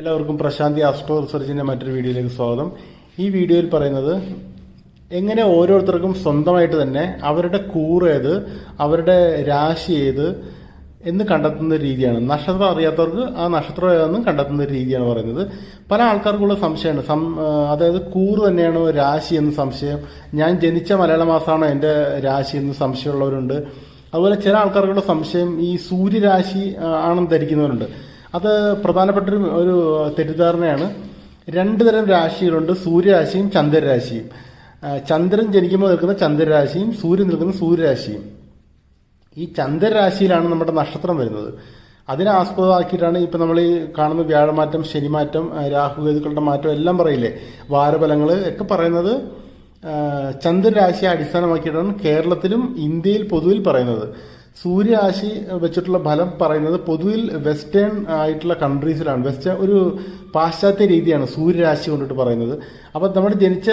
എല്ലാവർക്കും പ്രശാന്തി ആസ്ട്രോ റിസർച്ചിന്റെ മറ്റൊരു വീഡിയോയിലേക്ക് സ്വാഗതം. ഈ വീഡിയോയിൽ പറയുന്നത് എങ്ങനെ ഓരോരുത്തർക്കും സ്വന്തമായിട്ട് തന്നെ അവരുടെ കൂറേത് അവരുടെ രാശി ഏത് എന്ന് കണ്ടെത്തുന്ന രീതിയാണ്. നക്ഷത്രം അറിയാത്തവർക്ക് ആ നക്ഷത്രം ഏതെന്നും കണ്ടെത്തുന്ന രീതിയാണ് പറയുന്നത്. പല ആൾക്കാർക്കുള്ള സംശയമാണ് സം അതായത് കൂറ് തന്നെയാണോ രാശി എന്ന് സംശയം. ഞാൻ ജനിച്ച മലയാള മാസമാണോ എന്റെ രാശി എന്ന് സംശയമുള്ളവരുണ്ട്. അതുപോലെ ചില ആൾക്കാർക്കുള്ള സംശയം ഈ സൂര്യരാശി ആണെന്ന് ധരിക്കുന്നവരുണ്ട്. അത് പ്രധാനപ്പെട്ട ഒരു തെറ്റിദ്ധാരണയാണ്. രണ്ട് തരം രാശികളുണ്ട്. സൂര്യരാശിയും ചന്ദ്രരാശിയും. ചന്ദ്രൻ ജനിക്കുമ്പോൾ നിൽക്കുന്ന ചന്ദ്രരാശിയും സൂര്യൻ നിൽക്കുന്ന സൂര്യരാശിയും. ഈ ചന്ദ്രരാശിയിലാണ് നമ്മുടെ നക്ഷത്രം വരുന്നത്. അതിനെ ആസ്പദമാക്കിയിട്ടാണ് ഇപ്പം നമ്മൾ ഈ കാണുന്ന വ്യാഴമാറ്റം ശനിമാറ്റം ആ, രാഹുകേതുക്കളുടെ മാറ്റം എല്ലാം പറയില്ലേ? വാരഫലങ്ങൾ ഒക്കെ പറയുന്നത് ചന്ദ്രരാശിയെ അടിസ്ഥാനമാക്കിയിട്ടാണ് കേരളത്തിലും ഇന്ത്യയിൽ പൊതുവിൽ പറയുന്നത്. സൂര്യരാശി വെച്ചിട്ടുള്ള ഫലം പറയുന്നത് പൊതുവിൽ വെസ്റ്റേൺ ആയിട്ടുള്ള കൺട്രീസിലാണ്. വെസ്റ്റേൺ ഒരു പാശ്ചാത്യ രീതിയാണ് സൂര്യരാശി കൊണ്ടിട്ട് പറയുന്നത്. അപ്പോൾ നമ്മൾ ജനിച്ച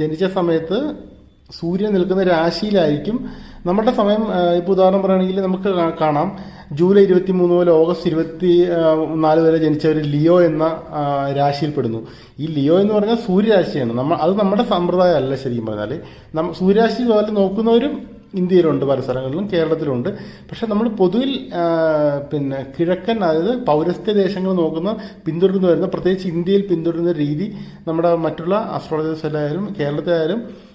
ജനിച്ച സമയത്ത് സൂര്യൻ നിൽക്കുന്ന രാശിയിലായിരിക്കും നമ്മുടെ സമയം. ഇപ്പോൾ ഉദാഹരണം പറയുകയാണെങ്കിൽ നമുക്ക് കാണാം. ജൂലൈ ഇരുപത്തി മൂന്ന് മുതൽ ഓഗസ്റ്റ് ഇരുപത്തി നാല് വരെ ജനിച്ച ഒരു ലിയോ എന്ന രാശിയിൽപ്പെടുന്നു ഈ ലിയോ എന്ന് പറഞ്ഞാൽ സൂര്യരാശിയാണ്. നമ്മൾ അത് നമ്മുടെ സമ്പ്രദായം അല്ല ശരിക്കും പറഞ്ഞാൽ നമ്മ സൂര്യരാശി പോലെ നോക്കുന്നവരും ഇന്ത്യയിലുണ്ട് പല സ്ഥലങ്ങളിലും കേരളത്തിലുണ്ട്. പക്ഷേ നമ്മൾ പൊതുവിൽ പിന്നെ കിഴക്കൻ അതായത് പൗരസ്ത്യ ദേശങ്ങൾ നോക്കുന്ന പിന്തുടർന്നു വരുന്ന പ്രത്യേകിച്ച് ഇന്ത്യയിൽ പിന്തുടരുന്ന രീതി നമ്മുടെ മറ്റുള്ള അസ്ട്രോളജേഴ്സിലായാലും കേരളത്തിലായാലും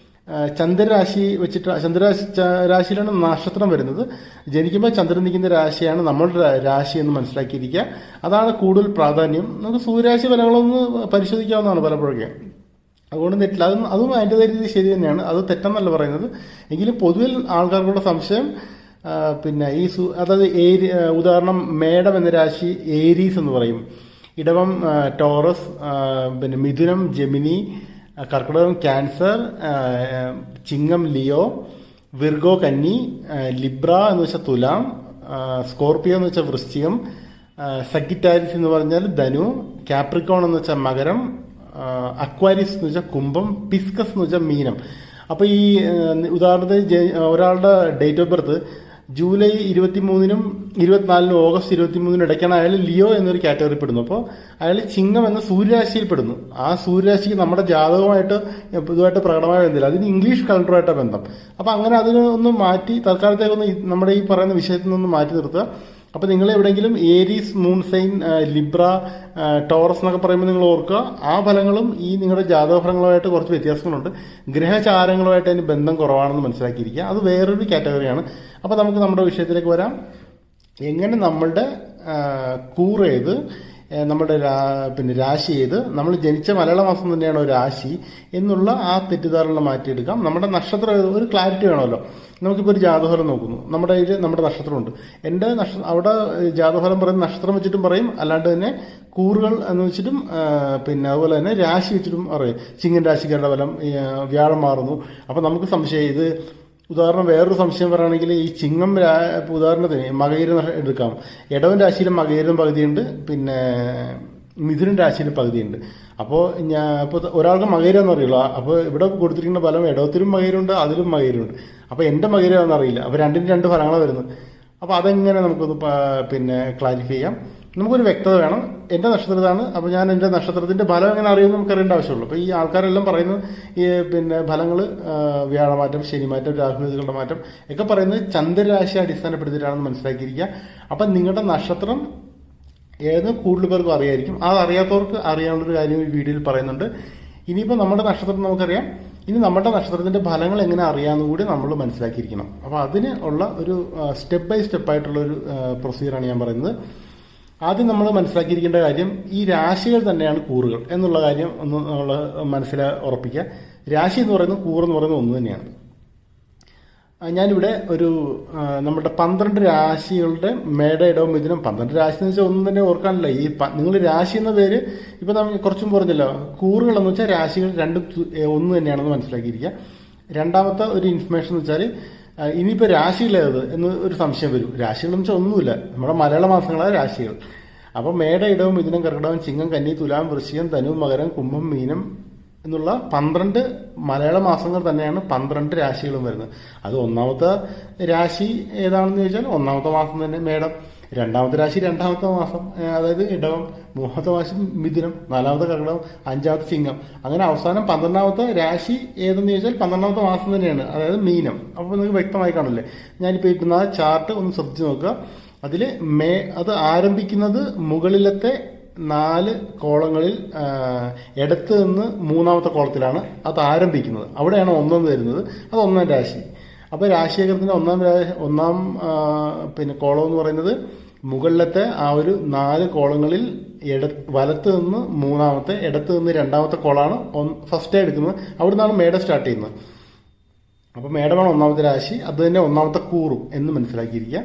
ചന്ദ്രരാശി വെച്ചിട്ട് ചന്ദ്രരാശി രാശിയിലാണ് നക്ഷത്രം വരുന്നത്. ജനിക്കുമ്പോൾ ചന്ദ്രൻ നിൽക്കുന്ന രാശിയാണ് നമ്മളുടെ രാശി എന്ന് മനസ്സിലാക്കിയിരിക്കുക. അതാണ് കൂടുതൽ പ്രാധാന്യം. നമുക്ക് സൂര്യരാശി ഫലങ്ങളൊന്ന് പരിശോധിക്കാവുന്നതാണ് പലപ്പോഴൊക്കെ. അതുകൊണ്ട് തെറ്റില്ല അതും അതും അതിന്റെതായ രീതി ശരി തന്നെയാണ്. അത് തെറ്റെന്നല്ല പറയുന്നത്. എങ്കിലും പൊതുവിൽ ആൾക്കാർക്കുള്ള സംശയം പിന്നെ ഈ സു അതായത് ഏരി ഉദാഹരണം മേടം എന്ന രാശി ഏരീസ് എന്ന് പറയും. ഇടവം ടോറസ് പിന്നെ മിഥുനം ജെമിനി കർക്കിടകം ക്യാൻസർ ചിങ്ങം ലിയോ വിർഗോ കന്നി ലിബ്ര എന്ന് വെച്ചാൽ തുലാം സ്കോർപിയോ എന്ന് വെച്ചാൽ വൃശ്ചികം സഗിറ്റാരിസ് എന്ന് പറഞ്ഞാൽ ധനു കാപ്രിക്കോൺ എന്ന് വെച്ചാൽ മകരം അക്വാരിസ് എന്ന് വെച്ചാൽ കുംഭം പിസ്കസ് എന്ന് വെച്ചാൽ മീനം. അപ്പോൾ ഈ ഉദാഹരണത്തിന് ഒരാളുടെ ഡേറ്റ് ഓഫ് ബർത്ത് ജൂലൈ ഇരുപത്തി മൂന്നിനും ഇരുപത്തിനാലിനും ഓഗസ്റ്റ് ഇരുപത്തി മൂന്നിനും ഇടയ്ക്കാണ് അയാൾ ലിയോ എന്നൊരു കാറ്റഗറി പെടുന്നു അപ്പോൾ അയാൾ ചിങ്ങം എന്ന സൂര്യരാശിയിൽ പെടുന്നു. ആ സൂര്യരാശിക്ക് നമ്മുടെ ജാതകമായിട്ട് ഇതുമായിട്ട് പ്രകടമായ ബന്ധമില്ല. അതിന് ഇംഗ്ലീഷ് കലണ്ടറുമായിട്ട് ബന്ധം. അപ്പോൾ അങ്ങനെ അതിനൊന്ന് മാറ്റി തൽക്കാലത്തേക്കൊന്ന് നമ്മുടെ ഈ പറയുന്ന വിഷയത്തിൽ നിന്ന് മാറ്റി നിർത്തുക. അപ്പൊ നിങ്ങൾ എവിടെയെങ്കിലും ഏരീസ് മൂൺസൈൻ ലിബ്ര ടോറസ് എന്നൊക്കെ പറയുമ്പോൾ നിങ്ങൾ ഓർക്കുക ആ ഫലങ്ങളും ഈ നിങ്ങളുടെ ജാതക ഫലങ്ങളുമായിട്ട് കുറച്ച് വ്യത്യാസങ്ങളുണ്ട്. ഗ്രഹചാരങ്ങളുമായിട്ട് അതിന് ബന്ധം കുറവാണെന്ന് മനസ്സിലാക്കിയിരിക്കുക. അത് വേറൊരു കാറ്റഗറിയാണ് അപ്പോൾ നമുക്ക് നമ്മുടെ വിഷയത്തിലേക്ക് വരാം. എങ്ങനെ നമ്മളുടെ കൂറേത് നമ്മുടെ പിന്നെ രാശി ഏത്? നമ്മൾ ജനിച്ച മലയാള മാസം തന്നെയാണോ രാശി എന്നുള്ള ആ തെറ്റിദ്ധാരണ മാറ്റിയെടുക്കാം. നമ്മുടെ നക്ഷത്രം? ഒരു ക്ലാരിറ്റി വേണമല്ലോ. നമുക്കിപ്പോൾ ഒരു ജാതഫലം നോക്കുന്നു. നമ്മുടെ കയ്യിൽ നമ്മുടെ നക്ഷത്രമുണ്ട്. എന്റെ നക്ഷ അവിടെ ജാതഫലം പറയുന്ന നക്ഷത്രം വെച്ചിട്ടും പറയും. അല്ലാണ്ട് തന്നെ കൂറുകൾ എന്ന് വെച്ചിട്ടും പിന്നെ അതുപോലെ തന്നെ രാശി വെച്ചിട്ടും പറയും. ചിങ്ങൻ രാശിക്കാരുടെ ഫലം വ്യാഴം മാറുന്നു. അപ്പം നമുക്ക് സംശയം ഇത് ഉദാഹരണം വേറൊരു സംശയം പറയുകയാണെങ്കിൽ ഈ ചിങ്ങം ഉദാഹരണത്തിന് മകയിരം എടുക്കാം. ഇടവൻ രാശിയിലും മകയിരം പകുതിയുണ്ട്. പിന്നെ മിഥുനൻ രാശിയിലും പകുതിയുണ്ട്. അപ്പോൾ ഞാൻ അപ്പോൾ ഒരാൾക്ക് മകയിരം അറിയുള്ളൂ അപ്പോൾ ഇവിടെ കൊടുത്തിരിക്കുന്ന ഫലം ഇടവത്തിലും മകയിലുണ്ട് അതിലും മകയിലുണ്ട് അപ്പോൾ എന്റെ മകയിരം എന്നറിയില്ല അപ്പോൾ രണ്ടിന്റെ രണ്ട് ഫലങ്ങളാണ് വരുന്നത്. അപ്പോൾ അതെങ്ങനെ നമുക്കൊന്ന് പിന്നെ ക്ലാരിഫൈ ചെയ്യാം. നമുക്കൊരു വ്യക്തത വേണം. എന്റെ നക്ഷത്രം ഇതാണ് അപ്പോൾ ഞാൻ എന്റെ നക്ഷത്രത്തിന്റെ ഫലം എങ്ങനെ അറിയുമെന്ന് നമുക്ക് അറിയേണ്ട ആവശ്യമുള്ളൂ. അപ്പോൾ ഈ ആൾക്കാരെല്ലാം പറയുന്നത് ഈ പിന്നെ ഫലങ്ങൾ വ്യാഴമാറ്റം ശനിമാറ്റം രാഹുലേതുകളുടെ മാറ്റം ഒക്കെ പറയുന്നത് ചന്ദ്രരാശി അടിസ്ഥാനപ്പെടുത്തിയിട്ടാണെന്ന് മനസ്സിലാക്കിയിരിക്കുക. അപ്പം നിങ്ങളുടെ നക്ഷത്രം ഏത് കൂടുതൽ പേർക്കും അറിയായിരിക്കും. അത് അറിയാത്തവർക്ക് അറിയാനുള്ളൊരു കാര്യം ഈ വീഡിയോയിൽ പറയുന്നുണ്ട്. ഇനിയിപ്പോൾ നമ്മുടെ നക്ഷത്രം നമുക്കറിയാം. ഇനി നമ്മുടെ നക്ഷത്രത്തിന്റെ ഫലങ്ങൾ എങ്ങനെ അറിയാമെന്ന് കൂടി നമ്മൾ മനസ്സിലാക്കിയിരിക്കണം. അപ്പോൾ അതിന് ഉള്ള ഒരു സ്റ്റെപ്പ് ബൈ സ്റ്റെപ്പ് ആയിട്ടുള്ള ഒരു പ്രൊസീജിയറാണ് ഞാൻ പറയുന്നത്. ആദ്യം നമ്മൾ മനസ്സിലാക്കിയിരിക്കേണ്ട കാര്യം ഈ രാശികൾ തന്നെയാണ് കൂറുകൾ എന്നുള്ള കാര്യം ഒന്ന് നമ്മൾ മനസ്സിൽ ഉറപ്പിക്കുക. രാശി എന്ന് പറയുന്നത് കൂറ് എന്ന് പറയുന്നത് ഒന്ന് തന്നെയാണ്. ഞാനിവിടെ ഒരു നമ്മുടെ പന്ത്രണ്ട് രാശികളുടെ മേട ഇടവും മിഥുനം പന്ത്രണ്ട് രാശി എന്ന് വെച്ചാൽ ഒന്നും തന്നെ ഓർക്കാനില്ല. ഈ നിങ്ങൾ രാശി എന്ന പേര് ഇപ്പം നമ്മൾ കുറച്ചും പറഞ്ഞല്ലോ. കൂറുകൾ എന്ന് വെച്ചാൽ രാശികൾ രണ്ടും ഒന്ന് തന്നെയാണെന്ന് മനസ്സിലാക്കിയിരിക്കുക. രണ്ടാമത്തെ ഒരു ഇൻഫർമേഷൻ എന്ന് വെച്ചാൽ ഇനിയിപ്പോ രാശിയിലേത് എന്ന് ഒരു സംശയം വരും. രാശികൾ എന്ന് വെച്ചാൽ ഒന്നുമില്ല. നമ്മുടെ മലയാള മാസങ്ങളാണ് രാശികൾ. അപ്പോൾ മേട ഇടവും മിഥുനം കർക്കിടകം ചിങ്ങം കന്നി തുലാം വൃശ്ചികം ധനു മകരം കുംഭം മീനം എന്നുള്ള പന്ത്രണ്ട് മലയാള മാസങ്ങൾ തന്നെയാണ് പന്ത്രണ്ട് രാശികളും വരുന്നത്. അത് ഒന്നാമത്തെ രാശി ഏതാണെന്ന് ചോദിച്ചാൽ ഒന്നാമത്തെ മാസം തന്നെ മേടം. രണ്ടാമത്തെ രാശി രണ്ടാമത്തെ മാസം അതായത് ഇടവം മൂന്നാമത്തെ മാസം മിഥുനം നാലാമത്തെ കർക്കിടകം അഞ്ചാമത്തെ ചിങ്ങം അങ്ങനെ അവസാനം പന്ത്രണ്ടാമത്തെ രാശി ഏതെന്ന് ചോദിച്ചാൽ പന്ത്രണ്ടാമത്തെ മാസം തന്നെയാണ് അതായത് മീനം. അപ്പോൾ നിങ്ങൾക്ക് വ്യക്തമായി കാണില്ലേ ഞാനിപ്പോൾ ഇട്ടുന്ന ചാർട്ട് ഒന്ന് ശ്രദ്ധിച്ച് നോക്കുക. അതിൽ മേ അത് ആരംഭിക്കുന്നത് മുകളിലത്തെ നാല് കോളങ്ങളിൽ ഇടത്ത് നിന്ന് മൂന്നാമത്തെ കോളത്തിലാണ് അത് ആരംഭിക്കുന്നത്. അവിടെയാണ് ഒന്നെന്ന് വരുന്നത്. അത് ഒന്നാം രാശി. അപ്പോൾ രാശിചക്രത്തിന്റെ ഒന്നാം ഒന്നാം പിന്നെ കോളം എന്ന് പറയുന്നത് മുകളിലത്തെ ആ ഒരു നാല് കോളങ്ങളിൽ ഇട വലത്ത് നിന്ന് മൂന്നാമത്തെ ഇടത്ത് നിന്ന് രണ്ടാമത്തെ കോളാണ് ഫസ്റ്റ് എടുക്കുന്നത്. അവിടെ നിന്നാണ് മേഡം സ്റ്റാർട്ട് ചെയ്യുന്നത്. അപ്പോൾ മേടമാണ് ഒന്നാമത്തെ രാശി അത് തന്നെ ഒന്നാമത്തെ കൂറും എന്ന് മനസ്സിലാക്കിയിരിക്കുക.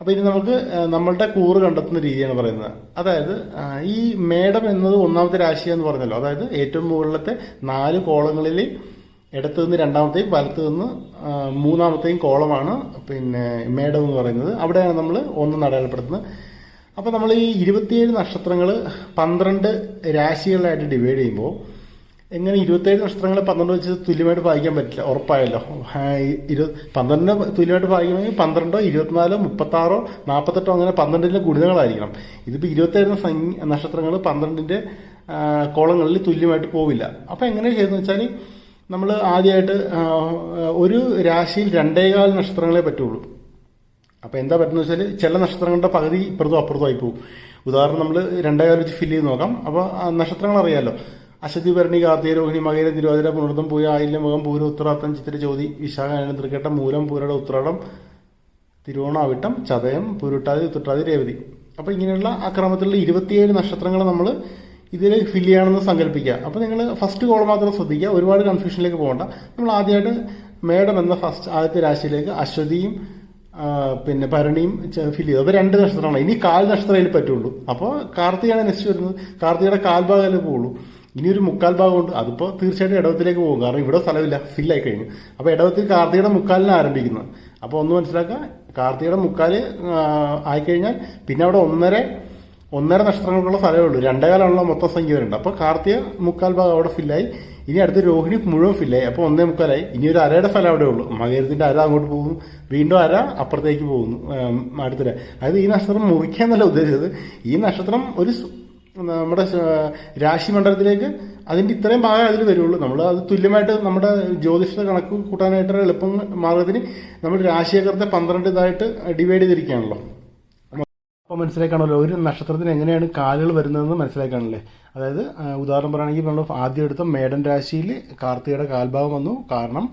അപ്പോൾ ഇനി നമുക്ക് നമ്മളുടെ കൂറ് കണ്ടെത്തുന്ന രീതിയാണ് പറയുന്നത്. അതായത് ഈ മേടം എന്നത് ഒന്നാമത്തെ രാശി എന്ന് പറഞ്ഞല്ലോ. അതായത് ഏറ്റവും മുകളിലത്തെ നാല് കോളങ്ങളിൽ ഇടത്ത് നിന്ന് രണ്ടാമത്തെയും വലത്തു നിന്ന് മൂന്നാമത്തെയും കോളമാണ് പിന്നെ മേടം എന്ന് പറയുന്നത്. അവിടെയാണ് നമ്മൾ ഒന്ന് അടയാളപ്പെടുത്തുന്നത് അപ്പോൾ നമ്മൾ ഈ ഇരുപത്തിയേഴ് നക്ഷത്രങ്ങൾ പന്ത്രണ്ട് രാശികളായിട്ട് ഡിവൈഡ് ചെയ്യുമ്പോൾ എങ്ങനെ ഇരുപത്തേഴ് നക്ഷത്രങ്ങളെ പന്ത്രണ്ട് വെച്ച് തുല്യമായിട്ട് ഭാഗിക്കാൻ പറ്റില്ല? ഉറപ്പായല്ലോ. ഇരു പന്ത്രണ്ടിന് തുല്യമായിട്ട് ഭാഗിക്കണമെങ്കിൽ പന്ത്രണ്ടോ ഇരുപത്തിനാലോ മുപ്പത്താറോ നാൽപ്പത്തെട്ടോ അങ്ങനെ പന്ത്രണ്ടിന്റെ ഗുണിതങ്ങളായിരിക്കണം. ഇതിപ്പോൾ ഇരുപത്തേഴ് നക്ഷത്രങ്ങൾ പന്ത്രണ്ടിന്റെ കോളങ്ങളിൽ തുല്യമായിട്ട് പോവില്ല. അപ്പോൾ എങ്ങനെ ചെയ്തെന്ന് വെച്ചാൽ നമ്മൾ ആദ്യമായിട്ട് ഒരു രാശിയിൽ രണ്ടേകാൽ നക്ഷത്രങ്ങളെ പറ്റുള്ളൂ. അപ്പോൾ എന്താ പറ്റുന്നത് വെച്ചാൽ ചില നക്ഷത്രങ്ങളുടെ പകുതി ഇപ്പുറത്തും അപ്പുറത്തും ആയി പോകും. ഉദാഹരണം നമ്മൾ രണ്ടേകാൽ വെച്ച് ഫില്ല് ചെയ്ത് നോക്കാം. അപ്പോൾ നക്ഷത്രങ്ങൾ അറിയാമല്ലോ അശ്വതി ഭരണി കാർത്തിക രോഹിണി മകര തിരുവാതിര പുണർത്തം പൂയ ആയില്യം മുഖം പൂര ഉത്തരാത്തം ചിത്തിര ചോതി വിശാഖ തൃക്കേട്ടം മൂലം പൂരയുടെ ഉത്രാടം തിരുവോണാവിട്ടം ചതയം പുരുട്ടാതി ഉത്രട്ടാതി രേവതി. അപ്പോൾ ഇങ്ങനെയുള്ള ആ ക്രമത്തിലുള്ള ഇരുപത്തിയേഴ് നക്ഷത്രങ്ങൾ നമ്മൾ ഇതിൽ ഫില്ല് ചെയ്യണമെന്ന് സങ്കല്പിക്കുക. അപ്പോൾ നിങ്ങൾ ഫസ്റ്റ് കോൾ മാത്രം ശ്രദ്ധിക്കുക. ഒരുപാട് കൺഫ്യൂഷനിലേക്ക് പോകണ്ട. നമ്മൾ ആദ്യമായിട്ട് മേഡം എന്ന ഫസ്റ്റ് ആദ്യത്തെ രാശിയിലേക്ക് അശ്വതിയും പിന്നെ ഭരണിയും ഫില്ല് ചെയ്തു. അപ്പോൾ രണ്ട് നക്ഷത്രമാണ് ഇനി കാൽ നക്ഷത്രമേ പറ്റുള്ളൂ. അപ്പോൾ കാർത്തികയാണ് നെക്സ്റ്റ് വരുന്നത്. കാർത്തികയുടെ കാൽഭാഗമല്ലേ പോകുള്ളൂ ഇനി ഒരു മുക്കാൽ ഭാഗം ഉണ്ട് അതിപ്പോൾ തീർച്ചയായിട്ടും ഇടവത്തിലേക്ക് പോകും. കാരണം ഇവിടെ സ്ഥലമില്ല. ഫില്ലായി കഴിഞ്ഞു. അപ്പോൾ ഇടവത്തിൽ കാർത്തികയുടെ മുക്കാലിന് ആരംഭിക്കുന്നത്. അപ്പോൾ ഒന്ന് മനസ്സിലാക്കുക. കാർത്തികയുടെ മുക്കാൽ ആയിക്കഴിഞ്ഞാൽ പിന്നെ അവിടെ ഒന്നര ഒന്നര നക്ഷത്രങ്ങൾക്കുള്ള സ്ഥലമേ ഉള്ളൂ. രണ്ടേ രണ്ടേകാലുള്ള മൊത്തം സംഖ്യ വരുന്നുണ്ട് അപ്പോൾ കാർത്തിക മുക്കാൽ ഭാഗം അവിടെ ഫില്ലായി ഇനി അടുത്ത് രോഹിണി മുഴുവൻ ഫില്ലായി അപ്പോൾ ഒന്നേ മുക്കാലായി. ഇനി ഒരു അരയുടെ സ്ഥലം അവിടെ ഉള്ളൂ. മകരത്തിന്റെ അര അങ്ങോട്ട് പോകുന്നു. വീണ്ടും അര അപ്പുറത്തേക്ക് പോകുന്നു. അടുത്തിടെ. അതായത് ഈ നക്ഷത്രം മുറിക്കാന്നല്ല ഉദ്ദേശിച്ചത്. ഈ നക്ഷത്രം ഒരു നമ്മുടെ രാശി മണ്ഡലത്തിലേക്ക് അതിന്റെ ഇത്രയും ഭാഗം അതിൽ വരുള്ളൂ. നമ്മൾ അത് തുല്യമായിട്ട് നമ്മുടെ ജ്യോതിഷ കണക്ക് കൂട്ടാനായിട്ടുള്ള എളുപ്പം മാർഗത്തിന് നമ്മൾ രാശിചക്രത്തെ പന്ത്രണ്ട് ഇതായിട്ട് ഡിവൈഡ് ചെയ്തിരിക്കുകയാണല്ലോ. അപ്പോൾ മനസ്സിലാക്കാണല്ലോ ഒരു നക്ഷത്രത്തിന് എങ്ങനെയാണ് കാലുകൾ വരുന്നതെന്ന് മനസ്സിലാക്കാണല്ലേ? അതായത് ഉദാഹരണം പറയുകയാണെങ്കിൽ നമ്മൾ ആദ്യം എടുത്ത മേടൻ രാശിയിൽ കാർത്തികയുടെ കാൽഭാഗം വന്നു. കാരണം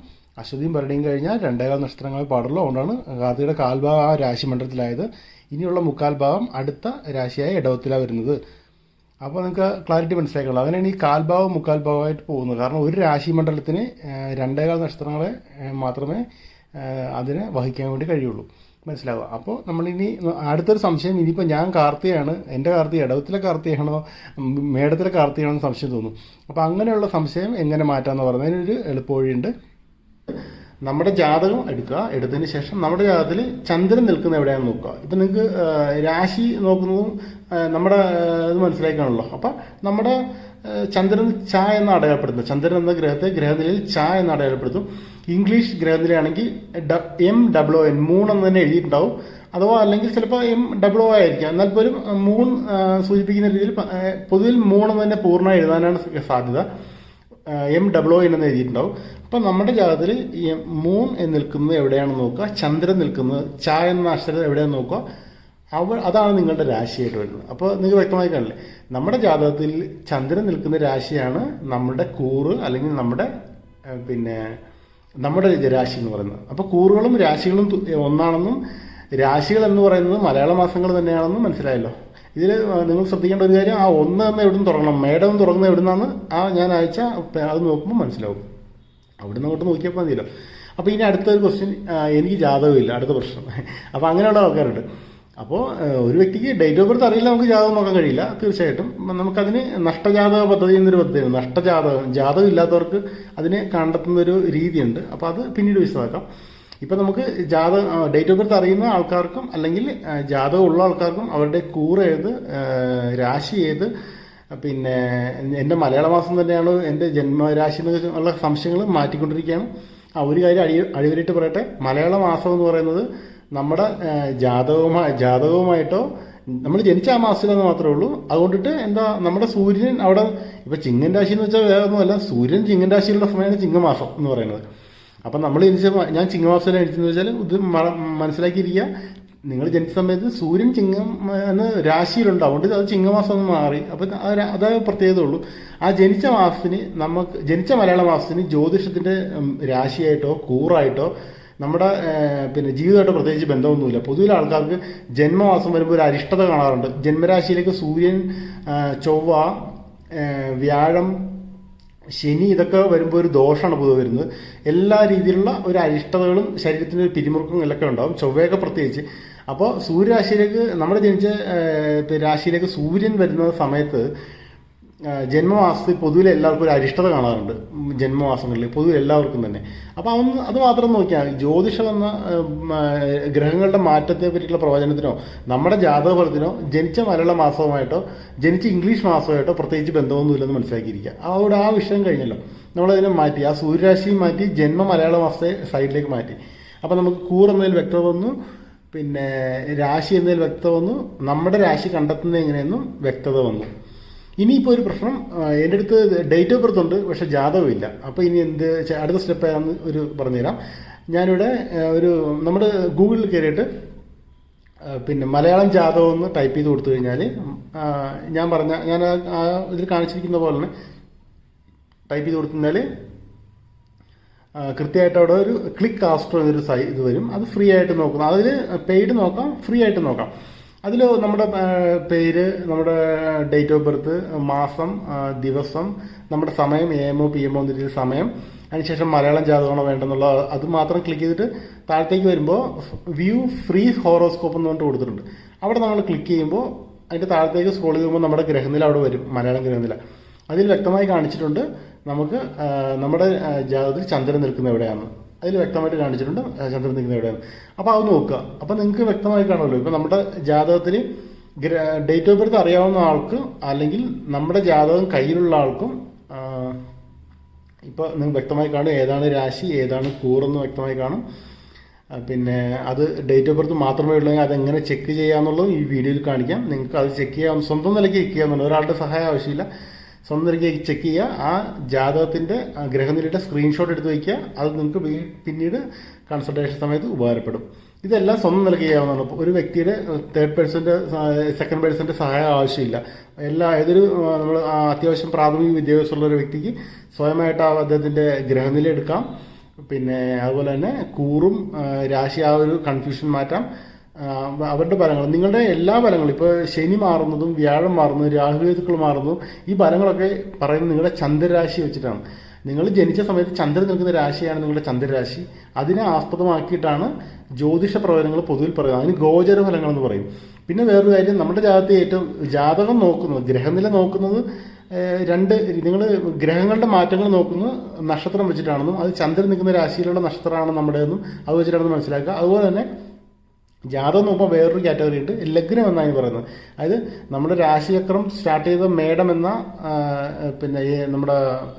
അശ്വതിയും ഭരണിയും കഴിഞ്ഞാൽ രണ്ടേകാൽ നക്ഷത്രങ്ങളെ പാടുള്ളൂ. അതുകൊണ്ടാണ് കാർത്തികയുടെ കാൽഭാഗം ആ രാശി മണ്ഡലത്തിലായത്. ഇനിയുള്ള മുക്കാൽ ഭാഗം അടുത്ത രാശിയായ ഇടവത്തിലാണ് വരുന്നത്. അപ്പോൾ നിങ്ങൾക്ക് ക്ലാരിറ്റി മനസ്സിലാക്കുള്ളൂ അങ്ങനെയാണ് ഈ കാൽഭാവം മുക്കാൽ ഭാവമായിട്ട് പോകുന്നത്. കാരണം ഒരു രാശി മണ്ഡലത്തിന് രണ്ടേകാൽ നക്ഷത്രങ്ങളെ മാത്രമേ അതിനെ വഹിക്കാൻ വേണ്ടി കഴിയുള്ളൂ. മനസ്സിലാവുക. അപ്പോൾ നമ്മളിനി അടുത്തൊരു സംശയം ഇനിയിപ്പോൾ ഞാൻ കാർത്തിയാണ് എന്റെ കാർത്തി ഇടവത്തിലെ കാർത്തിയാണോ മേടത്തിലെ കാർത്തിയാണോ എന്ന് സംശയം തോന്നും. അപ്പോൾ അങ്ങനെയുള്ള സംശയം എങ്ങനെ മാറ്റാമെന്ന് പറഞ്ഞതിനൊരു എളുപ്പവഴിയുണ്ട്. നമ്മുടെ ജാതകം എടുക്കുക. എടുത്തതിന് ശേഷം നമ്മുടെ ജാതകത്തിൽ ചന്ദ്രൻ നിൽക്കുന്ന എവിടെയാണെന്ന് നോക്കുക. ഇപ്പം നിങ്ങൾക്ക് രാശി നോക്കുന്നതും നമ്മുടെ ഇത് മനസ്സിലാക്കാണല്ലോ അപ്പം നമ്മുടെ ചന്ദ്രൻ ച എന്ന് അടയാളപ്പെടുത്തും ചന്ദ്രൻ എന്ന ഗ്രഹത്തെ ഗ്രഹനിലയിൽ ച എന്ന് അടയാളപ്പെടുത്തും. ഇംഗ്ലീഷ് ഗ്രന്ഥിലാണെങ്കിൽ എം ഡബ്ല്യു എൻ മൂൺ എന്ന് തന്നെ എഴുതിയിട്ടുണ്ടാവും. അഥവാ അല്ലെങ്കിൽ ചിലപ്പോൾ എം ഡബ്ല്യു ആയിരിക്കാം. എന്നാൽ പോലും മൂൺ സൂചിപ്പിക്കുന്ന രീതിയിൽ പൊതുവിൽ മൂൺ എന്ന് തന്നെ പൂർണ എഴുതാനാണ് സാധ്യത. എം ഡബ്ല്യു എൻ എന്ന് എഴുതിയിട്ടുണ്ടാവും. അപ്പം നമ്മുടെ ജാതത്തിൽ മൂൺ എന്ന് നിൽക്കുന്നത് എവിടെയാണെന്ന് നോക്കുക. ചന്ദ്രൻ നിൽക്കുന്നത് ച എന്ന അക്ഷരം എവിടെയാണെന്ന് നോക്കുക. അവ അതാണ് നിങ്ങളുടെ രാശിയായിട്ട് വരുന്നത്. അപ്പോൾ നിങ്ങൾക്ക് വ്യക്തമായി കാണില്ലേ നമ്മുടെ ജാതകത്തിൽ ചന്ദ്രൻ നിൽക്കുന്ന രാശിയാണ് നമ്മുടെ കൂറ് അല്ലെങ്കിൽ നമ്മുടെ പിന്നെ നമ്മുടെ രാശി എന്ന് പറയുന്നത്. അപ്പോൾ കൂറുകളും രാശികളും ഒന്നാണെന്നും രാശികൾ എന്ന് പറയുന്നത് മലയാള മാസങ്ങൾ തന്നെയാണെന്നും മനസ്സിലായല്ലോ. ഇതിൽ നിങ്ങൾ ശ്രദ്ധിക്കേണ്ട ഒരു കാര്യം ആ ഒന്ന് എന്ന് എവിടുന്ന് തുടങ്ങണം മേടം തുടങ്ങുന്നത് എവിടുന്നാണ് ആ ഞാൻ അയച്ച അത് നോക്കുമ്പോൾ മനസ്സിലാവും. അവിടുന്ന് അങ്ങോട്ട് നോക്കിയപ്പോൾ മതിയല്ലോ. അപ്പോൾ ഇനി അടുത്തൊരു ക്വസ്റ്റ്യൻ എനിക്ക് ജാതകമില്ല അടുത്ത പ്രശ്നം. അപ്പോൾ അങ്ങനെയുള്ള ആൾക്കാരുണ്ട്. അപ്പോൾ ഒരു വ്യക്തിക്ക് ഡേറ്റ് ഓഫ് ബർത്ത് അറിയില്ല നമുക്ക് ജാതകം നോക്കാൻ കഴിയില്ല. തീർച്ചയായിട്ടും നമുക്കതിന് നഷ്ടജാതക പദ്ധതി എന്നൊരു പദ്ധതിയാണ് നഷ്ടജാതകം. ജാതകം ഇല്ലാത്തവർക്ക് അതിനെ കണ്ടെത്തുന്ന ഒരു രീതിയുണ്ട്. അപ്പോൾ അത് പിന്നീട് വിശദമാക്കാം. ഇപ്പം നമുക്ക് ജാത ഡേറ്റ് ഓഫ് ബർത്ത് അറിയുന്ന ആൾക്കാർക്കും അല്ലെങ്കിൽ ജാതകം ഉള്ള ആൾക്കാർക്കും അവരുടെ കൂറ് ഏത് രാശി ഏത് പിന്നെ എന്റെ മലയാള മാസം തന്നെയാണ് എന്റെ ജന്മരാശി എന്നുള്ള സംശയങ്ങൾ മാറ്റിക്കൊണ്ടിരിക്കുകയാണ്. ആ ഒരു കാര്യം അടി അടിവരായിട്ട് പറയട്ടെ. മലയാള മാസം എന്ന് പറയുന്നത് നമ്മുടെ ജാതകവുമായി ജാതകവുമായിട്ടോ നമ്മൾ ജനിച്ച ആ മാസത്തിലെന്ന് മാത്രമേ ഉള്ളൂ. അതുകൊണ്ടിട്ട് എന്താ നമ്മുടെ സൂര്യൻ അവിടെ ഇപ്പം ചിങ്ങൻ രാശി എന്ന് വെച്ചാൽ വേറെ ഒന്നുമല്ല സൂര്യൻ ചിങ്ങൻ രാശിയിലുള്ള സമയമാണ് ചിങ്ങമാസം എന്ന് പറയുന്നത്. അപ്പം നമ്മൾ ജനിച്ച ഞാൻ ചിങ്ങമാസത്തിലാണ് ജനിച്ചതെന്ന് വെച്ചാൽ ഇത് മനസ്സിലാക്കിയിരിക്കുക. നിങ്ങൾ ജനിച്ച സമയത്ത് സൂര്യൻ ചിങ്ങം എന്ന് രാശിയിലുണ്ട്. അതുകൊണ്ട് അത് ചിങ്ങമാസം എന്ന് മാറി. അപ്പം അതേ പ്രത്യേകത ഉള്ളൂ. ആ ജനിച്ച മാസത്തിന് നമുക്ക് ജനിച്ച മലയാള മാസത്തിന് ജ്യോതിഷത്തിന്റെ രാശിയായിട്ടോ കൂറായിട്ടോ നമ്മുടെ പിന്നെ ജീവിതമായിട്ട് പ്രത്യേകിച്ച് ബന്ധമൊന്നുമില്ല. പൊതുവിൽ ആൾക്കാർക്ക് ജന്മമാസം വരുമ്പോൾ ഒരു അരിഷ്ടത കാണാറുണ്ട്. ജന്മരാശിയിലേക്ക് സൂര്യൻ ചൊവ്വ വ്യാഴം ശനി ഇതൊക്കെ വരുമ്പോൾ ഒരു ദോഷമാണ് പൊതുവെ വരുന്നത്. എല്ലാ രീതിയിലുള്ള ഒരു അരിഷ്ടതകളും ശരീരത്തിന്റെ ഒരു പിരിമുറുക്കങ്ങളിലൊക്കെ ഉണ്ടാകും ചൊവ്വയൊക്കെ പ്രത്യേകിച്ച്. അപ്പോൾ സൂര്യരാശിയിലേക്ക് നമ്മുടെ ജനിച്ച രാശിയിലേക്ക് സൂര്യൻ വരുന്ന സമയത്ത് ജന്മമാസത്തിൽ പൊതുവിൽ എല്ലാവർക്കും ഒരു അരിഷ്ടത കാണാറുണ്ട്. ജന്മമാസങ്ങളിൽ പൊതുവിൽ എല്ലാവർക്കും തന്നെ. അപ്പോൾ അതൊന്ന് അത് മാത്രം നോക്കിയാൽ ജ്യോതിഷം എന്ന ഗ്രഹങ്ങളുടെ മാറ്റത്തെ പറ്റിയിട്ടുള്ള പ്രവചനത്തിനോ നമ്മുടെ ജാതകഫലത്തിനോ ജനിച്ച മലയാള മാസവുമായിട്ടോ ജനിച്ച ഇംഗ്ലീഷ് മാസമായിട്ടോ പ്രത്യേകിച്ച് ബന്ധമൊന്നുമില്ലെന്ന് മനസ്സിലാക്കിയിരിക്കുക. അവിടെ ആ വിഷയം കഴിഞ്ഞല്ലോ. നമ്മളതിനെ മാറ്റി ആ സൂര്യരാശിയും മാറ്റി ജന്മ മലയാള മാസത്തെ സൈഡിലേക്ക് മാറ്റി. അപ്പോൾ നമുക്ക് കൂർ എന്നതിൽ വ്യക്തത വന്നു പിന്നെ രാശി എന്നതിൽ വ്യക്തത വന്നു നമ്മുടെ രാശി കണ്ടെത്തുന്നത് എങ്ങനെയെന്നും വ്യക്തത വന്നു. ഇനിയിപ്പോൾ ഒരു പ്രശ്നം എന്റെ അടുത്ത് ഡേറ്റ് ഓഫ് ബർത്ത് ഉണ്ട് പക്ഷേ പക്ഷെ ഇല്ല അപ്പോൾ ഇനി എന്ത് അടുത്ത സ്റ്റെപ്പ് ഏതാണെന്ന് ഒരു പറഞ്ഞുതരാം. ഞാനിവിടെ ഒരു നമ്മുടെ ഗൂഗിളിൽ കയറിയിട്ട് പിന്നെ മലയാളം ജാതകം എന്ന് ടൈപ്പ് ചെയ്ത് കൊടുത്തു കഴിഞ്ഞാൽ ഞാൻ പറഞ്ഞ ഞാൻ ഇതിൽ കാണിച്ചിരിക്കുന്ന പോലെ തന്നെ ടൈപ്പ് ചെയ്ത് കൊടുത്തു കഴിഞ്ഞാൽ കൃത്യമായിട്ട് അവിടെ ഒരു ക്ലിക്ക് കാസ്റ്റോ എന്നൊരു സൈ ഇത് വരും. അത് ഫ്രീ ആയിട്ട് നോക്കുന്നു. അതിൽ പെയ്ഡ് നോക്കാം ഫ്രീ ആയിട്ട് നോക്കാം. അതിൽ നമ്മുടെ പേര് നമ്മുടെ ഡേറ്റ് ഓഫ് ബർത്ത് മാസം ദിവസം നമ്മുടെ സമയം എ എമ്മോ പി എം ഒ എന്നിട്ട് സമയം അതിനുശേഷം മലയാളം ജാതകമാണോ വേണ്ടെന്നുള്ള അത് മാത്രം ക്ലിക്ക് ചെയ്തിട്ട് താഴത്തേക്ക് വരുമ്പോൾ വ്യൂ ഫ്രീ ഹോറോസ്കോപ്പ് എന്ന് പറഞ്ഞിട്ട് കൊടുത്തിട്ടുണ്ട്. അവിടെ നമ്മൾ ക്ലിക്ക് ചെയ്യുമ്പോൾ അതിന്റെ താഴത്തേക്ക് സ്ക്രോൾ ചെയ്യുമ്പോൾ നമ്മുടെ ഗ്രഹനില അവിടെ വരും മലയാളം ഗ്രഹനില. അതിൽ വ്യക്തമായി കാണിച്ചിട്ടുണ്ട് നമുക്ക് നമ്മുടെ ജാതകത്തിൽ ചന്ദ്രൻ നിൽക്കുന്ന എവിടെയാണ് അതിൽ വ്യക്തമായിട്ട് കാണിച്ചിട്ടുണ്ട് ചന്ദ്രൻ നിൽക്കുന്ന എവിടെയാണ് അപ്പോൾ അത് നോക്കുക. അപ്പോൾ നിങ്ങൾക്ക് വ്യക്തമായി കാണുമല്ലോ ഇപ്പോൾ നമ്മുടെ ജാതകത്തിൽ ഡേറ്റ് ഓഫ് ബർത്ത് അറിയാവുന്ന ആൾക്ക് അല്ലെങ്കിൽ നമ്മുടെ ജാതകം കയ്യിലുള്ള ആൾക്കും ഇപ്പോൾ നിങ്ങൾ വ്യക്തമായി കാണും ഏതാണ് രാശി ഏതാണ് കൂറെന്ന് വ്യക്തമായി കാണും. പിന്നെ അത് ഡേറ്റ് ഓഫ് ബർത്ത് മാത്രമേ ഉള്ളെങ്കിൽ അതെങ്ങനെ ചെക്ക് ചെയ്യാമെന്നുള്ളതും ഈ വീഡിയോയിൽ കാണിക്കാം. നിങ്ങൾക്ക് അത് ചെക്ക് ചെയ്യാം സ്വന്തം നിലയ്ക്ക് ചെക്ക് ചെയ്യാമെന്നുള്ളത് ഒരാളുടെ സഹായം ആവശ്യമില്ല. സ്വന്തം ചെക്ക് ചെയ്യുക. ആ ജാതകത്തിന്റെ ഗ്രഹനിലയുടെ സ്ക്രീൻഷോട്ട് എടുത്ത് വയ്ക്കുക. അത് നിങ്ങൾക്ക് പിന്നീട് കൺസൾട്ടേഷൻ സമയത്ത് ഉപകാരപ്പെടും. ഇതെല്ലാം സ്വന്തം നിലയ്ക്ക് ചെയ്യാവുന്നതാണ് ഒരു വ്യക്തിയുടെ തേർഡ് പേഴ്സന്റെ സെക്കൻഡ് പേഴ്സന്റെ സഹായം ആവശ്യമില്ല. എല്ലാ ഏതൊരു നമ്മൾ അത്യാവശ്യം പ്രാഥമിക വിദ്യാഭ്യാസമുള്ള ഒരു വ്യക്തിക്ക് സ്വയമായിട്ട് ആ അദ്ദേഹത്തിന്റെ ഗ്രഹനില എടുക്കാം. പിന്നെ അതുപോലെ തന്നെ കൂറും രാശി ആ ഒരു കൺഫ്യൂഷൻ മാറ്റാം. അവരുടെ ഫലങ്ങൾ. നിങ്ങളുടെ എല്ലാ ഫലങ്ങളും ഇപ്പോൾ ശനി മാറുന്നതും വ്യാഴം മാറുന്നതും രാഹുകേതുക്കൾ മാറുന്നതും ഈ ഫലങ്ങളൊക്കെ പറയുന്നത് നിങ്ങളുടെ ചന്ദ്രരാശി വെച്ചിട്ടാണ്. നിങ്ങൾ ജനിച്ച സമയത്ത് ചന്ദ്രൻ നിൽക്കുന്ന രാശിയാണ് നിങ്ങളുടെ ചന്ദ്രരാശി. അതിനെ ആസ്പദമാക്കിയിട്ടാണ് ജ്യോതിഷ പ്രവചനങ്ങൾ പൊതുവിൽ പറയുന്നത്. അതിന് ഗോചര ഫലങ്ങൾ എന്ന് പറയും. പിന്നെ വേറൊരു കാര്യം നമ്മുടെ ജാതത്തെ ഏറ്റവും ജാതകം നോക്കുന്നത് ഗ്രഹനില നോക്കുന്നത് രണ്ട് നിങ്ങൾ ഗ്രഹങ്ങളുടെ മാറ്റങ്ങൾ നോക്കുന്നത് നക്ഷത്രം വെച്ചിട്ടാണെന്നും അത് ചന്ദ്രൻ നിൽക്കുന്ന രാശിയിലുള്ള നക്ഷത്രമാണ് നമ്മുടെയെന്നും അത് വെച്ചിട്ടാണെന്ന് മനസ്സിലാക്കുക. അതുപോലെ തന്നെ ജാതകം നോക്കുമ്പോൾ വേറൊരു കാറ്റഗറി ഉണ്ട്. ലഗ്നം എന്നാണ് പറയുന്നത്. അതായത് നമ്മുടെ രാശിചക്രം സ്റ്റാർട്ട് ചെയ്ത മേഡം എന്ന പിന്നെ ഈ നമ്മുടെ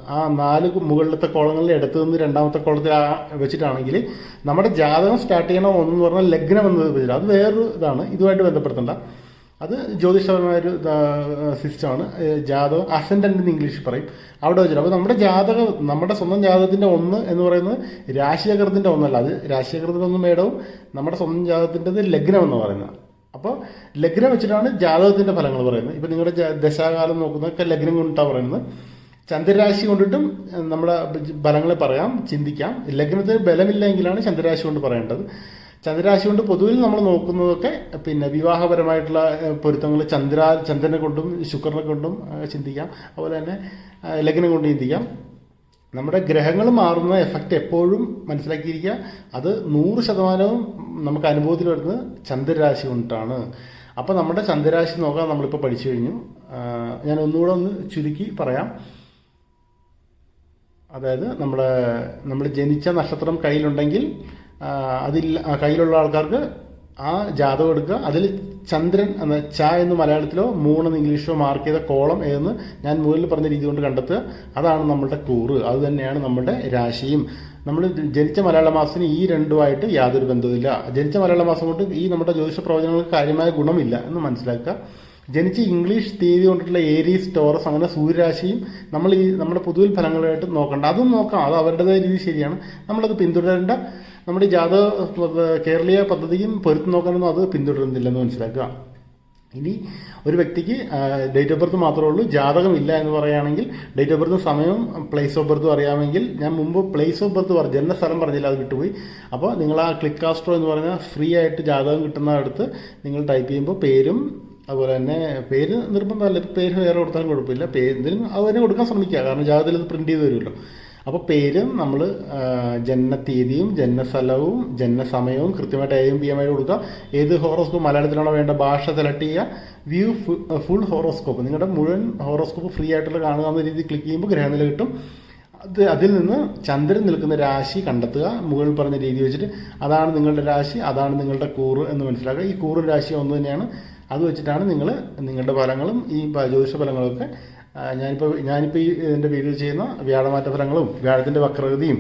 ആ നാല് മുകളിലത്തെ കോളങ്ങളിൽ എടുത്തു നിന്ന് രണ്ടാമത്തെ കോളത്തിൽ വെച്ചിട്ടാണെങ്കിൽ നമ്മുടെ ജാതകം സ്റ്റാർട്ട് ചെയ്യണ ഒന്നെന്ന് പറഞ്ഞാൽ ലഗ്നം എന്നത് വെച്ചിട്ട് അത് വേറൊരു ഇതാണ്. ഇതുമായിട്ട് ബന്ധപ്പെടുത്തണ്ട. അത് ജ്യോതിഷപരമായ ഒരു സിസ്റ്റമാണ്. ജാതകം അസെൻഡന്റ് എന്ന് ഇംഗ്ലീഷ് പറയും. അവിടെ വെച്ചിട്ട് അപ്പോൾ നമ്മുടെ ജാതകം നമ്മുടെ സ്വന്തം ജാതകത്തിന്റെ ഒന്ന് എന്ന് പറയുന്നത് രാശിചക്രത്തിന്റെ ഒന്നല്ല. അത് രാശിചക്രത്തിന്റെ ഒന്ന് മേടവും നമ്മുടെ സ്വന്തം ജാതകത്തിന്റെത് ലഗ്നം എന്ന് പറയുന്നത്. അപ്പോൾ ലഗ്നം വെച്ചിട്ടാണ് ജാതകത്തിന്റെ ഫലങ്ങൾ പറയുന്നത്. ഇപ്പം നിങ്ങളുടെ ദശാകാലം നോക്കുന്നതൊക്കെ ലഗ്നം കൊണ്ടിട്ടാണ് പറയുന്നത്. ചന്ദ്രരാശി കൊണ്ടിട്ടും നമ്മുടെ ഫലങ്ങളെ പറയാം ചിന്തിക്കാം. ലഗ്നത്തിന് ബലമില്ലെങ്കിലാണ് ചന്ദ്രരാശി കൊണ്ട് പറയേണ്ടത്. ചന്ദ്രരാശി കൊണ്ട് പൊതുവിൽ നമ്മൾ നോക്കുന്നതൊക്കെ പിന്നെ വിവാഹപരമായിട്ടുള്ള പൊരുത്തങ്ങൾ ചന്ദ്ര ചന്ദ്രനെ കൊണ്ടും ശുക്രനെ കൊണ്ടും ചിന്തിക്കാം. അതുപോലെ തന്നെ ലഗ്നം കൊണ്ട് ചിന്തിക്കാം. നമ്മുടെ ഗ്രഹങ്ങൾ മാറുന്ന എഫക്റ്റ് എപ്പോഴും മനസ്സിലാക്കിയിരിക്കുക. അത് നൂറ് ശതമാനവും നമുക്ക് അനുഭവത്തിൽ വരുന്നത് ചന്ദ്രരാശി കൊണ്ടിട്ടാണ് അപ്പോൾ നമ്മുടെ ചന്ദ്രരാശി നോക്കാൻ നമ്മളിപ്പോൾ പഠിച്ചു കഴിഞ്ഞു. ഞാൻ ഒന്നുകൂടെ ഒന്ന് ചുരുക്കി പറയാം. അതായത് നമ്മുടെ നമ്മൾ ജനിച്ച നക്ഷത്രം കയ്യിലുണ്ടെങ്കിൽ അതിൽ കയ്യിലുള്ള ആൾക്കാർക്ക് ആ ജാതകം എടുക്കുക. അതിൽ ചന്ദ്രൻ എന്ന ച എന്ന് മലയാളത്തിലോ മൂണെന്ന് ഇംഗ്ലീഷിലോ മാർക്ക് ചെയ്ത കോളം എന്ന് ഞാൻ മുകളിൽ പറഞ്ഞ രീതി കൊണ്ട് കണ്ടെത്തുക. അതാണ് നമ്മളുടെ കൂറ് അത് തന്നെയാണ് നമ്മുടെ രാശിയും. നമ്മൾ ജനിച്ച മലയാള മാസത്തിന് ഈ രണ്ടുമായിട്ട് യാതൊരു ബന്ധവുമില്ല. ജനിച്ച മലയാള മാസം കൊണ്ട് ഈ നമ്മുടെ ജ്യോതിഷ പ്രവചനങ്ങൾക്ക് കാര്യമായ ഗുണമില്ല എന്ന് മനസ്സിലാക്കുക. ജനിച്ച് ഇംഗ്ലീഷ് തീയതി കൊണ്ടിട്ടുള്ള ഏരീസ് ടോറസ് അങ്ങനെ സൂര്യരാശിയും നമ്മൾ ഈ നമ്മുടെ പൊതുവിൽ ഫലങ്ങളായിട്ട് നോക്കണ്ട. അതും നോക്കാം. അത് അവരുടേതായ രീതി ശരിയാണ്. നമ്മളത് പിന്തുടരേണ്ട. നമ്മുടെ ജാത കേരളീയ പദ്ധതിയും പൊരുത്തു നോക്കാനൊന്നും അത് പിന്തുടരുന്നില്ലെന്ന് മനസ്സിലാക്കുക. ഇനി ഒരു വ്യക്തിക്ക് ഡേറ്റ് ഓഫ് ബർത്ത് മാത്രമേ ഉള്ളൂ ജാതകം ഇല്ല എന്ന് പറയുകയാണെങ്കിൽ ഡേറ്റ് ഓഫ് ബർത്ത് സമയവും പ്ലേസ് ഓഫ് ബർത്തും അറിയാമെങ്കിൽ ഞാൻ മുമ്പ് പ്ലേസ് ഓഫ് ബർത്ത് പറഞ്ഞു ജന്മസ്ഥലം പറഞ്ഞില്ല അത് വിട്ടുപോയി. അപ്പോൾ നിങ്ങൾ ആ ക്ലിക്ക് കാസ്ട്രോ എന്ന് പറഞ്ഞാൽ ഫ്രീ ആയിട്ട് ജാതകം കിട്ടുന്ന അടുത്ത് നിങ്ങൾ ടൈപ്പ് ചെയ്യുമ്പോൾ പേരും അതുപോലെ തന്നെ പേര് നിർബന്ധമല്ല പേര് വേറെ കൊടുത്താലും കുഴപ്പമില്ല. പേര് എന്തെങ്കിലും അത് തന്നെ കൊടുക്കാൻ ശ്രമിക്കുക. കാരണം ജാതകത്തിൽ അത് പ്രിന്റ് ചെയ്ത് വരുമല്ലോ അപ്പോൾ പേരും നമ്മൾ ജനനത്തീയതിയും ജനനസ്ഥലവും ജനനസമയവും കൃത്യമായിട്ട് എ എം പി എം ആയിട്ട് കൊടുക്കുക. ഏത് ഹോറോസ്കോപ്പ് മലയാളത്തിലാണോ വേണ്ട ഭാഷ സെലക്ട് ചെയ്യുക. വ്യൂ ഫുൾ ഹോറോസ്കോപ്പ് നിങ്ങളുടെ മുഴുവൻ ഹോറോസ്കോപ്പ് ഫ്രീ ആയിട്ടുള്ള കാണുക എന്ന രീതിയിൽ ക്ലിക്ക് ചെയ്യുമ്പോൾ ഗ്രഹനില കിട്ടും. അത് അതിൽ നിന്ന് ചന്ദ്രൻ നിൽക്കുന്ന രാശി കണ്ടെത്തുക. മുകളിൽ പറഞ്ഞ രീതി വെച്ചിട്ട് അതാണ് നിങ്ങളുടെ രാശി അതാണ് നിങ്ങളുടെ കൂറ് എന്ന് മനസ്സിലാക്കുക. ഈ കൂറും രാശിയും ഒന്ന് തന്നെയാണ്. അത് വെച്ചിട്ടാണ് നിങ്ങൾ നിങ്ങളുടെ ഫലങ്ങളും ഈ ജ്യോതിഷ ഫലങ്ങളൊക്കെ ഞാനിപ്പോൾ ഞാനിപ്പോൾ ഈ ഇതിന്റെ വീഡിയോ ചെയ്യുന്ന വ്യാഴമാറ്റ ഫലങ്ങളും വ്യാഴത്തിന്റെ വക്രഗതിയും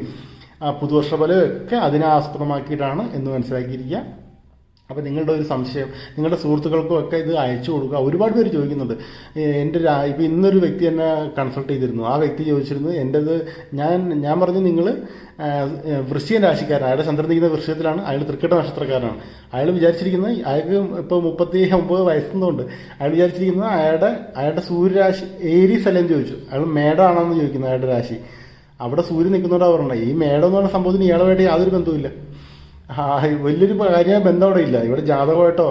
പുതുവർഷ ഫലവും ഒക്കെ അതിനെ ആസ്പദമാക്കിയിട്ടാണ് എന്ന് മനസ്സിലാക്കിയിരിക്കുക. അപ്പോൾ നിങ്ങളുടെ ഒരു സംശയം നിങ്ങളുടെ സുഹൃത്തുക്കൾക്കും ഒക്കെ ഇത് അയച്ചു കൊടുക്കുക. ഒരുപാട് പേര് ചോദിക്കുന്നുണ്ട് എന്റെ രാ ഇപ്പോൾ ഇന്നൊരു വ്യക്തി എന്നെ കൺസൾട്ട് ചെയ്തിരുന്നു. ആ വ്യക്തി ചോദിച്ചിരുന്നു എന്റെത് ഞാൻ ഞാൻ പറഞ്ഞു നിങ്ങൾ വൃശ്ചിക രാശിക്കാരൻ അയാളെ ചന്ദ്രൻ നിൽക്കുന്ന വൃശ്ചികത്തിലാണ്. അയാൾ തൃക്കട്ട നക്ഷത്രക്കാരനാണ്. അയാൾ വിചാരിച്ചിരിക്കുന്നത് അയാൾക്ക് ഇപ്പോൾ മുപ്പത്തി ഒമ്പത് വയസ്സുന്നതുകൊണ്ട് അയാൾ വിചാരിച്ചിരിക്കുന്നത് അയാളുടെ അയാളുടെ സൂര്യരാശി ഏരീസ് അല്ലെന്ന് ചോദിച്ചു. അയാൾ മേടാണെന്ന് ചോദിക്കുന്നത് അയാളുടെ രാശി. അവിടെ സൂര്യൻ നിൽക്കുന്നവരാണ് പറഞ്ഞത്. ഈ മേടം എന്ന് പറഞ്ഞ സംഭവത്തിന് ഇയാളുമായിട്ട് യാതൊരു ബന്ധവുമില്ല. വലിയൊരു കാര്യമായ ബന്ധം ഇല്ല. ഇവിടെ ജാതകമായിട്ടോ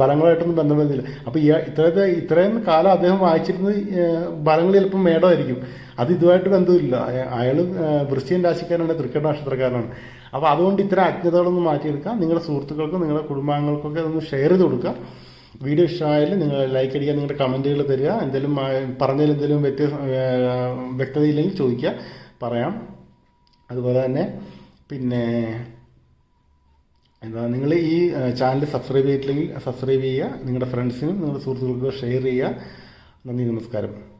ബലങ്ങളായിട്ടൊന്നും ബന്ധം വരുന്നില്ല അപ്പോൾ ഈ ഇത്രത്തെ ഇത്രയും കാലം അദ്ദേഹം വായിച്ചിരുന്നത് ബലങ്ങൾ ചിലപ്പോൾ മേടമായിരിക്കും. അത് ഇതുമായിട്ട് ബന്ധമില്ല. അയാൾ വൃശ്ചിയൻ രാശിക്കാരാണ് തൃക്കട നക്ഷത്രക്കാരനാണ് അപ്പോൾ അതുകൊണ്ട് ഇത്ര അജ്ഞതകളൊന്നും മാറ്റിയെടുക്കുക നിങ്ങളുടെ സുഹൃത്തുക്കൾക്കും നിങ്ങളുടെ കുടുംബാംഗങ്ങൾക്കൊക്കെ അതൊന്ന് ഷെയർ ചെയ്ത് കൊടുക്കുക. വീഡിയോ ഇഷ്ടമായാലും നിങ്ങൾ ലൈക്ക് അടിക്കുക നിങ്ങളുടെ കമന്റുകൾ തരിക. എന്തെങ്കിലും പറഞ്ഞതിൽ എന്തെങ്കിലും വ്യത്യസ്ത വ്യക്തതയില്ലെങ്കിൽ ചോദിക്കുക പറയാം. അതുപോലെ തന്നെ പിന്നെ എന്താ നിങ്ങൾ ഈ ചാനൽ സബ്സ്ക്രൈബ് ചെയ്തിട്ടില്ലെങ്കിൽ സബ്സ്ക്രൈബ് ചെയ്യുക നിങ്ങളുടെ ഫ്രണ്ട്സിനും നിങ്ങളുടെ സുഹൃത്തുക്കൾക്കും ഷെയർ ചെയ്യുക. നന്ദി നമസ്കാരം.